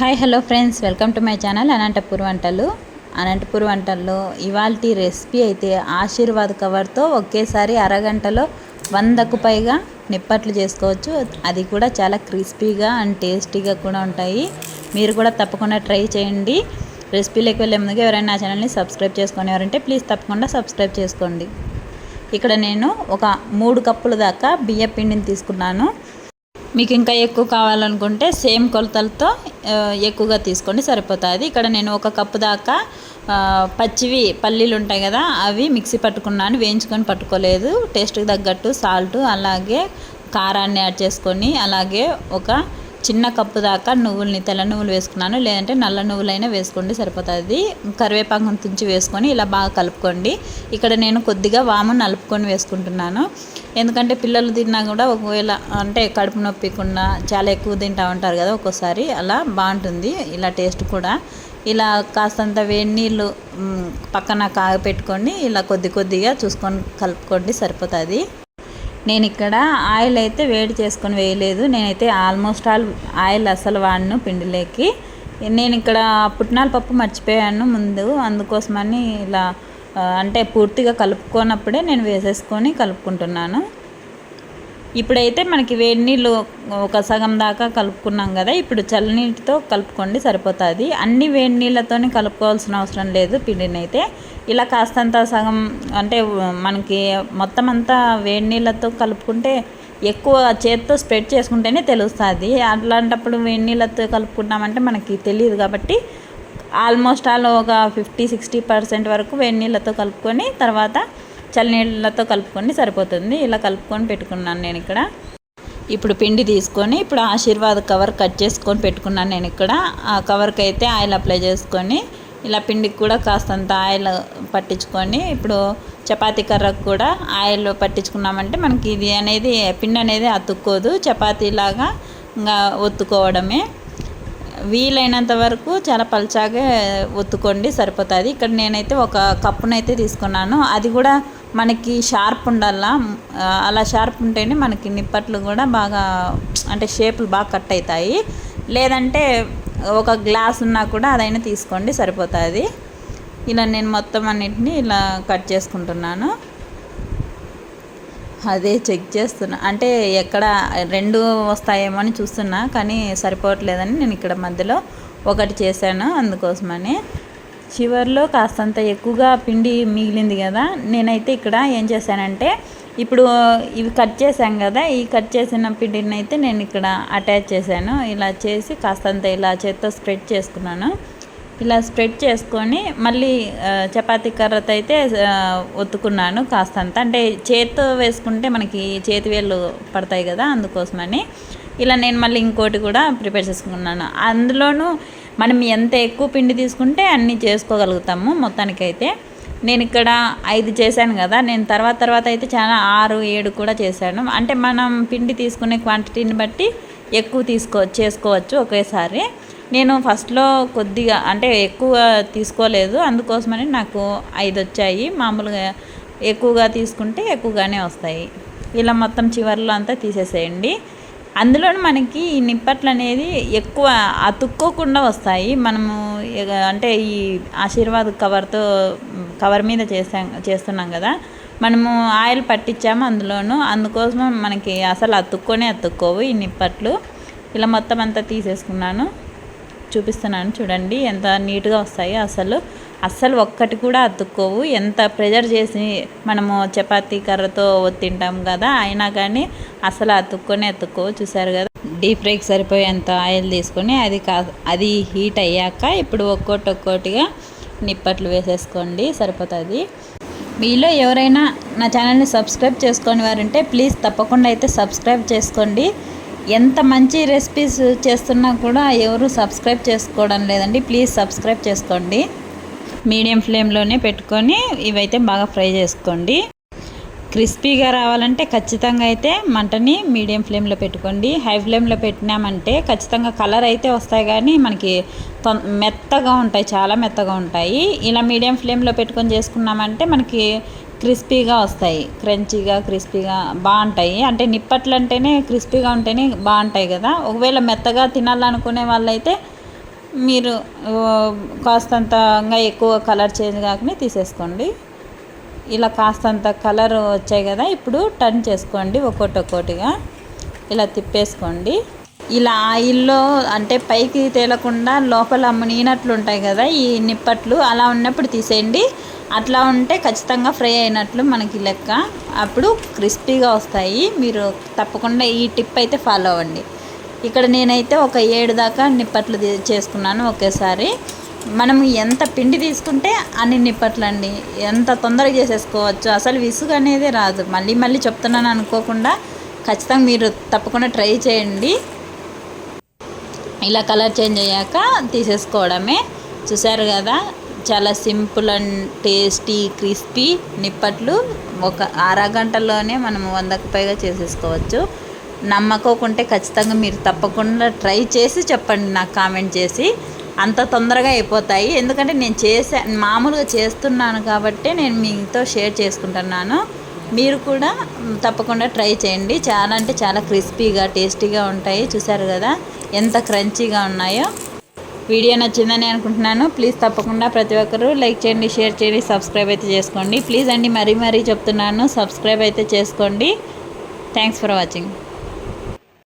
Hi hello friends. Welcome to my channel Anantapur వంటలు. అనంతపూర్ వంటల్లో ఇవాళ రెసిపీ అయితే ఆశీర్వాద్ కవర్తో ఒకేసారి అరగంటలో వందకు పైగా నిప్పట్లు చేసుకోవచ్చు. అది కూడా చాలా క్రిస్పీగా అండ్ టేస్టీగా కూడా ఉంటాయి. మీరు కూడా తప్పకుండా ట్రై చేయండి. రెసిపీలోకి వెళ్ళే ముందుగా ఎవరైనా నా ఛానల్ని సబ్స్క్రైబ్ చేసుకునేవారంటే ఎవరంటే ప్లీజ్ తప్పకుండా సబ్స్క్రైబ్ చేసుకోండి. ఇక్కడ నేను ఒక మూడు కప్పుల దాకా బియ్య పిండిని తీసుకున్నాను. మీకు ఇంకా ఎక్కువ కావాలనుకుంటే సేమ్ కొలతలతో ఎక్కువగా తీసుకోండి సరిపోతుంది. ఇక్కడ నేను ఒక కప్పు దాకా పచ్చివి పల్లీలు ఉంటాయి కదా అవి మిక్సీ పట్టుకున్నాను వేయించుకొని పట్టుకోలేదు. టేస్ట్కి తగ్గట్టు సాల్ట్ అలాగే కారాన్ని యాడ్ చేసుకొని అలాగే ఒక చిన్న కప్పు దాకా నువ్వుల్ని తెల్ల నువ్వులు వేసుకున్నాను. లేదంటే నల్ల నువ్వులైనా వేసుకోండి సరిపోతుంది. కరివేపాకం తుంచి వేసుకొని ఇలా బాగా కలుపుకోండి. ఇక్కడ నేను కొద్దిగా వాము నలుపుకొని వేసుకుంటున్నాను. ఎందుకంటే పిల్లలు తిన్నా కూడా ఒకవేళ అంటే కడుపు నొప్పికుండా చాలా ఎక్కువ తింటూ ఉంటారు కదా ఒక్కోసారి అలా బాగుంటుంది ఇలా టేస్ట్ కూడా. ఇలా కాస్తంత వేడి నీళ్ళు పక్కన కాగపెట్టుకొని ఇలా కొద్ది కొద్దిగా చూసుకొని కలుపుకోండి సరిపోతుంది. నేను ఇక్కడ ఆయిల్ అయితే వేడి చేసుకొని వేయలేదు. నేనైతే ఆల్మోస్ట్ ఆల్ ఆయిల్ అసలు వాడిను పిండిలోకి. నేను ఇక్కడ పుట్నాల పప్పు మర్చిపోయాను ముందు. అందుకోసమని ఇలా అంటే పూర్తిగా కలుపుకోనప్పుడే నేను వేసేసుకొని కలుపుకుంటున్నాను. ఇప్పుడైతే మనకి వేడి నీళ్ళు ఒక సగం దాకా కలుపుకున్నాం కదా ఇప్పుడు చల్లనీటితో కలుపుకోండి సరిపోతుంది. అన్ని వేడి నీళ్ళతోనే కలుపుకోవాల్సిన అవసరం లేదు పిండిని అయితే ఇలా కాస్తంత సగం అంటే మనకి మొత్తం అంతా వేడి నీళ్ళతో కలుపుకుంటే ఎక్కువ చేత్తో స్ప్రెడ్ చేసుకుంటేనే తెలుస్తుంది. అట్లాంటప్పుడు వేడి నీళ్ళతో కలుపుకున్నామంటే మనకి తెలియదు కాబట్టి ఆల్మోస్ట్ ఆల్ ఒక ఫిఫ్టీ సిక్స్టీ పర్సెంట్ వరకు వేడి నీళ్ళతో కలుపుకొని తర్వాత చల్లనీళ్ళతో కలుపుకొని సరిపోతుంది. ఇలా కలుపుకొని పెట్టుకున్నాను నేను ఇక్కడ. ఇప్పుడు పిండి తీసుకొని ఇప్పుడు ఆశీర్వాద్ కవర్ కట్ చేసుకొని పెట్టుకున్నాను నేను ఇక్కడ. ఆ కవర్కి అయితే ఆయిల్ అప్లై చేసుకొని ఇలా పిండికి కూడా కాస్తంత ఆయిల్ పట్టించుకొని ఇప్పుడు చపాతీ కర్రకు కూడా ఆయిల్ పట్టించుకున్నామంటే మనకి ఇది అనేది పిండి అనేది అతుక్కోదు. చపాతీలాగా ఇంకా ఒత్తుకోవడమే. వీలైనంత వరకు చాలా పల్చాగా ఒత్తుకోండి సరిపోతుంది. ఇక్కడ నేనైతే ఒక కప్పునైతే తీసుకున్నాను. అది కూడా మనకి షార్ప్ ఉండాలా? అలా షార్ప్ ఉంటేనే మనకి నిప్పట్లు కూడా బాగా అంటే షేపులు బాగా కట్ అవుతాయి లేదంటే ఒక గ్లాస్ ఉన్నా కూడా అదైనా తీసుకోండి సరిపోతుంది. ఇలా నేను మొత్తం అన్నింటినీ ఇలా కట్ చేసుకుంటున్నాను. అదే చెక్ చేస్తున్నా. అంటే ఎక్కడ రెండు వస్తాయేమో అని చూస్తున్నా కానీ సరిపోవట్లేదని నేను ఇక్కడ మధ్యలో ఒకటి చేశాను అందుకోసమని. చివరిలో కాస్తంత ఎక్కువగా పిండి మిగిలింది కదా నేనైతే ఇక్కడ ఏం చేశానంటే ఇప్పుడు ఇవి కట్ చేశాం కదా ఈ కట్ చేసిన పిండిని అయితే నేను ఇక్కడ అటాచ్ చేశాను. ఇలా చేసి కాస్తంత ఇలా చేత్తో స్ప్రెడ్ చేసుకున్నాను. ఇలా స్ప్రెడ్ చేసుకొని మళ్ళీ చపాతీ కర్రతో అయితే ఒత్తుకున్నాను కాస్తంత. అంటే చేత్తో వేసుకుంటే మనకి చేతి వేళ్ళు పడతాయి కదా అందుకోసమని. ఇలా నేను మళ్ళీ ఇంకోటి కూడా ప్రిపేర్ చేసుకున్నాను. అందులోనూ మనం ఎంత ఎక్కువ పిండి తీసుకుంటే అన్నీ చేసుకోగలుగుతాము మొత్తానికైతే. నేను ఇక్కడ ఐదు చేశాను కదా నేను తర్వాత తర్వాత అయితే చాలా ఆరు ఏడు కూడా చేశాను. అంటే మనం పిండి తీసుకునే క్వాంటిటీని బట్టి ఎక్కువ తీసుకో చేసుకోవచ్చు ఒకేసారి. నేను ఫస్ట్లో కొద్దిగా అంటే ఎక్కువ తీసుకోలేదు అందుకోసమని నాకు ఐదు వచ్చాయి. మామూలుగా ఎక్కువగా తీసుకుంటే ఎక్కువగానే వస్తాయి. ఇలా మొత్తం చివరిలో అంతా తీసేసేయండి. అందులో మనకి ఈ నిప్పట్లు అనేది ఎక్కువ అతుక్కోకుండా వస్తాయి. మనము అంటే ఈ ఆశీర్వాద్ కవర్తో కవర్ మీద చేసాం చేస్తున్నాం కదా. మనము ఆయిల్ పట్టించాము అందులోను. అందుకోసం మనకి అసలు అతుక్కొనే అతుక్కోవు ఈ నిప్పట్లు. ఇలా మొత్తం అంతా తీసేసుకున్నాను. చూపిస్తున్నాను చూడండి ఎంత నీట్గా వస్తాయి అసలు. అస్సలు ఒక్కటి కూడా అతుక్కోవు. ఎంత ప్రెజర్ చేసి మనము చపాతీ కర్రతో తింటాం కదా అయినా కానీ అసలు అతుక్కొని అతుక్కోవు. చూసారు కదా డీప్ ఫ్రైకి సరిపోయేంత ఆయిల్ తీసుకొని అది కా అది హీట్ అయ్యాక ఇప్పుడు ఒక్కోటి ఒక్కోటిగా నిప్పట్లు వేసేసుకోండి సరిపోతుంది. మీలో ఎవరైనా నా ఛానల్ని సబ్స్క్రైబ్ చేసుకొని వారంటే ప్లీజ్ తప్పకుండా అయితే సబ్స్క్రైబ్ చేసుకోండి. ఎంత మంచి రెసిపీస్ చేస్తున్నా కూడా ఎవరు సబ్స్క్రైబ్ చేసుకోవడం లేదండి ప్లీజ్ సబ్స్క్రైబ్ చేసుకోండి. మీడియం ఫ్లేమ్లోనే పెట్టుకొని ఇవైతే బాగా ఫ్రై చేసుకోండి. క్రిస్పీగా రావాలంటే ఖచ్చితంగా అయితే మంటని మీడియం ఫ్లేమ్లో పెట్టుకోండి. హై ఫ్లేమ్లో పెట్టినామంటే ఖచ్చితంగా కలర్ అయితే వస్తాయి కానీ మనకి మెత్తగా ఉంటాయి చాలా మెత్తగా ఉంటాయి. ఇలా మీడియం ఫ్లేమ్లో పెట్టుకొని చేసుకున్నామంటే మనకి క్రిస్పీగా వస్తాయి. క్రంచీగా క్రిస్పీగా బాగుంటాయి. అంటే నిప్పట్లు అంటేనే క్రిస్పీగా ఉంటేనే బాగుంటాయి కదా. ఒకవేళ మెత్తగా తినాలనుకునే వాళ్ళైతే మీరు కాస్తంతగా ఎక్కువ కలర్ చేంజ్ కాకనే తీసేసుకోండి. ఇలా కాస్తంత కలర్ వచ్చాయి కదా ఇప్పుడు టర్న్ చేసుకోండి ఒక్కొక్కటి ఒక్కొక్కటిగా. ఇలా తిప్పేసుకోండి. ఇలా ఆయిల్లో అంటే పైకి తేలకుండా లోపల మునిగినట్లు ఉంటాయి కదా ఈ నిప్పట్లు అలా ఉన్నప్పుడు తీసేయండి. అట్లా ఉంటే ఖచ్చితంగా ఫ్రై అయినట్లు మనకి లెక్క. అప్పుడు క్రిస్పీగా వస్తాయి. మీరు తప్పకుండా ఈ టిప్ అయితే ఫాలో అవ్వండి. ఇక్కడ నేనైతే ఒక ఏడు దాకా నిప్పట్లు చేసుకున్నాను ఒకేసారి. మనం ఎంత పిండి తీసుకుంటే అన్ని నిప్పట్లు అండి ఎంత తొందరగా చేసేసుకోవచ్చు. అసలు విసుగు అనేది రాదు. మళ్ళీ మళ్ళీ చెప్తున్నాను అనుకోకుండా ఖచ్చితంగా మీరు తప్పకుండా ట్రై చేయండి. ఇలా కలర్ చేంజ్ అయ్యాక తీసేసుకోవడమే. చూసారు కదా? చాలా సింపుల్ అండ్ టేస్టీ క్రిస్పీ నిప్పట్లు. ఒక అరగంటలోనే మనం వందకు పైగా చేసేసుకోవచ్చు. నమ్మకోకుంటే ఖచ్చితంగా మీరు తప్పకుండా ట్రై చేసి చెప్పండి నాకు కామెంట్ చేసి. అంత తొందరగా అయిపోతాయి. ఎందుకంటే నేను చేసే మామూలుగా చేస్తున్నాను కాబట్టి నేను మీతో షేర్ చేసుకుంటున్నాను. మీరు కూడా తప్పకుండా ట్రై చేయండి. చాలా అంటే చాలా క్రిస్పీగా టేస్టీగా ఉంటాయి. చూసారు కదా ఎంత క్రంచీగా ఉన్నాయో. వీడియో నచ్చిందని అనుకుంటున్నాను. ప్లీజ్ తప్పకుండా ప్రతి ఒక్కరూ లైక్ చేయండి షేర్ చేయండి సబ్స్క్రైబ్ అయితే చేసుకోండి. ప్లీజ్ అండి మరీ మరీ చెప్తున్నాను. సబ్స్క్రైబ్ అయితే చేసుకోండి. Thanks for watching.